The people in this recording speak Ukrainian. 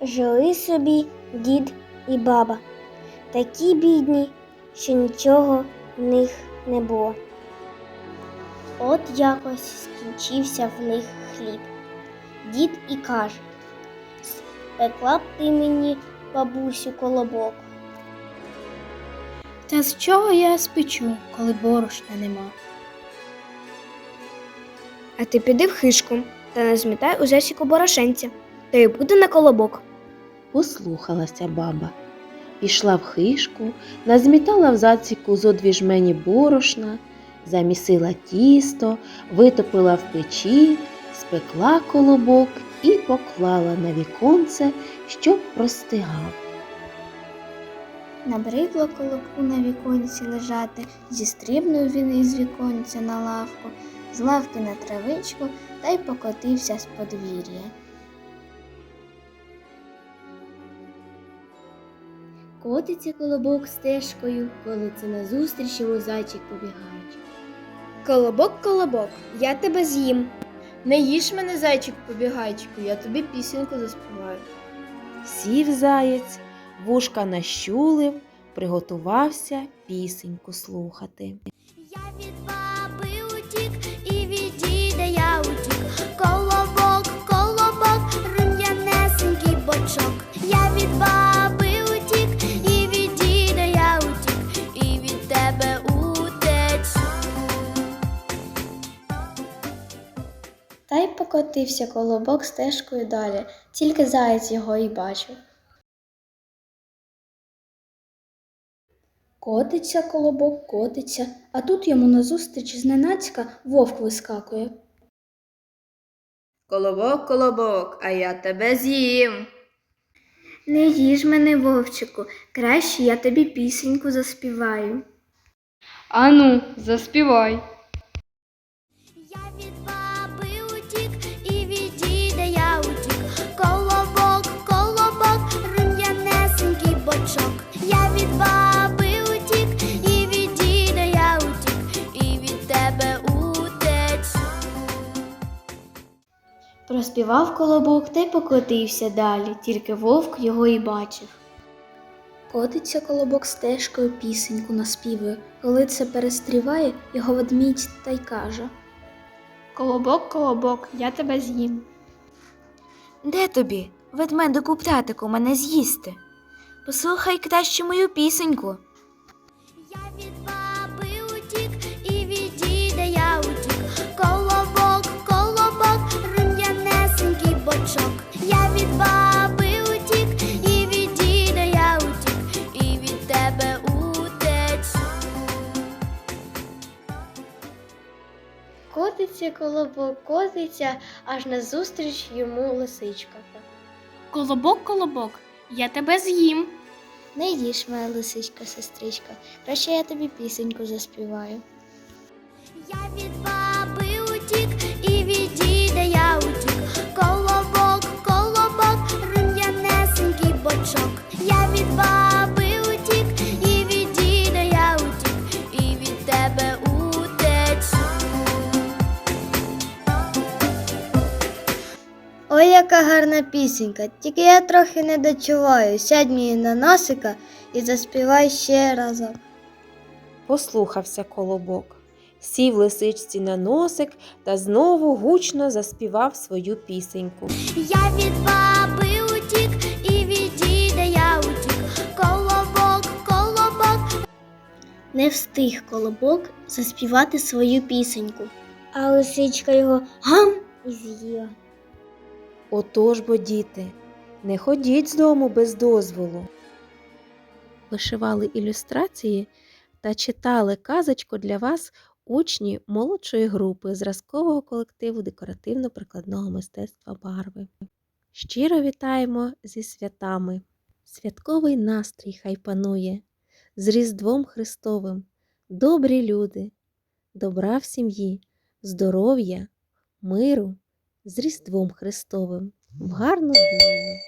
Жили собі дід і баба, такі бідні, що нічого в них не було. От якось скінчився в них хліб. Дід і каже: Спекла б ти мені, бабусю, колобок. Та з чого я спечу, коли борошна нема? А ти піди в хишку та назмітай у засіку борошенця, та й буде на колобок. Послухалася баба. Пішла в хишку, назмітала в заціку зо дві жмені борошна, замісила тісто, витопила в печі, спекла колобок і поклала на віконце, щоб простигав. Набридло колобку на віконці лежати, зістрибнув він із віконця на лавку, з лавки на травичку та й покотився з подвір'я. Котиться колобок стежкою, коли це назустріч йому зайчик побігаючи. Колобок, колобок, я тебе з'їм. Не їж мене, зайчик побігайчику, я тобі пісеньку заспіваю. Сів заєць, вушка нащулив, приготувався пісеньку слухати. Я від баби Та й покотився колобок стежкою далі, тільки заєць його і бачив. Котиться колобок, котиться, а тут йому назустріч зненацька вовк вискакує. Колобок, колобок, а я тебе з'їм. Не їж мене, вовчику, краще я тобі пісеньку заспіваю. Ану, заспівай. Проспівав колобок та й покотився далі, тільки вовк його і бачив. Котиться колобок стежкою пісеньку наспівує, коли це перестріває, його ведмідь та й каже. Колобок, колобок, я тебе з'їм. Де тобі, ведмедику птатику, мене з'їсти? Послухай краще мою пісеньку. Котиться колобок, котиться, аж назустріч йому лисичка. Колобок, колобок, я тебе з'їм. Не їж, моя лисичка, сестричка, краще я тобі пісеньку заспіваю. Я від яка гарна пісенька, тільки я трохи не дочуваю. Сядь мені на носика і заспівай ще разок. Послухався колобок, сів лисичці на носик та знову гучно заспівав свою пісеньку. Я від баби утік і від діда я утік. Колобок, колобок, Не встиг колобок заспівати свою пісеньку. А лисичка його гам і з'їла. Отож бо, діти, не ходіть з дому без дозволу. Вишивали ілюстрації та читали казочку для вас учні молодшої групи зразкового колективу декоративно-прикладного мистецтва барви. Щиро вітаємо зі святами. Святковий настрій хай панує з Різдвом Христовим, добрі люди, добра в сім'ї, здоров'я, миру з Різдвом Христовим в гарну долю.